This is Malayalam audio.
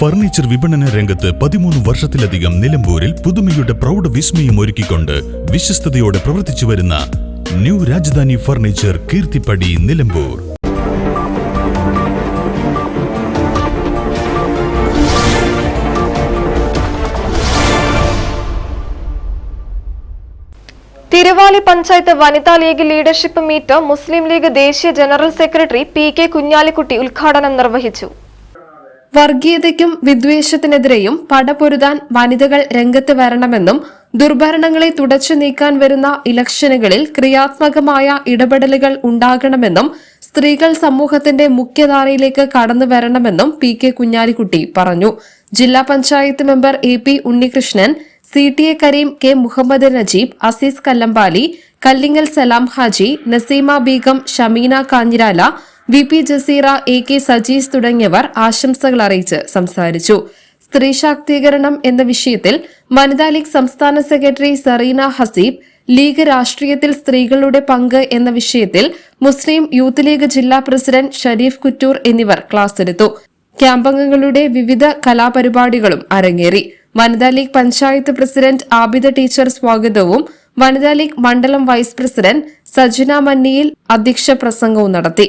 ഫർണിച്ചർ വിപണന രംഗത്ത് പതിമൂന്ന് വർഷത്തിലധികം നിലമ്പൂരിൽ പുതുമയുടെ പ്രൗഢ വിസ്മയം ഒരുക്കിക്കൊണ്ട് വിശ്വസ്തയോടെ പ്രവർത്തിച്ചു വരുന്ന new Rajadhani furniture Keerthipadi Nilambur. Thiruvali panchayat Vanitha league leadership meet Muslim league ദേശീയ general secretary P K Kunhalikutty ഉദ്ഘാടനം നിർവഹിച്ചു. വർഗീയതയ്ക്കും വിദ്വേഷത്തിനെതിരെയും പടപൊരുതാൻ വനിതകൾ രംഗത്ത് വരണമെന്നും ദുർഭരണങ്ങളെ തുടച്ചു നീക്കാൻ വരുന്ന ഇലക്ഷനുകളിൽ ക്രിയാത്മകമായ ഇടപെടലുകൾ ഉണ്ടാകണമെന്നും സ്ത്രീകൾ സമൂഹത്തിന്റെ മുഖ്യധാരയിലേക്ക് കടന്നു വരണമെന്നും പി കെ കുഞ്ഞാലിക്കുട്ടി പറഞ്ഞു. ജില്ലാ panchayat member A P Unnikrishnan C T A Kareem K Muhammad Najeeb Azeez Kallambali Kallingal Salam Haji Naseema Begum Shameena Kanhirala V P Jaseera A K Sajees തുടങ്ങിയവർ ആശംസകൾ അറിയിച്ച് സംസാരിച്ചു. സ്ത്രീ ശാക്തീകരണം എന്ന വിഷയത്തിൽ വനിതാ ലീഗ് സംസ്ഥാന സെക്രട്ടറി സറീന ഹസീബ് ലീഗ് രാഷ്ട്രീയത്തിൽ സ്ത്രീകളുടെ പങ്ക് എന്ന വിഷയത്തിൽ മുസ്ലിം യൂത്ത് ലീഗ് ജില്ലാ പ്രസിഡന്റ് ഷരീഫ് കുറ്റൂർ എന്നിവർ ക്ലാസ് എടുത്തു ക്യാമ്പംഗങ്ങളുടെ വിവിധ കലാപരിപാടികളും അരങ്ങേറി. Vanitha league panchayat president Abida teacher സ്വാഗതവും വനിതാ ലീഗ് മണ്ഡലം വൈസ് പ്രസിഡന്റ് സജന മന്നിയിൽ അധ്യക്ഷ പ്രസംഗവും നടത്തി.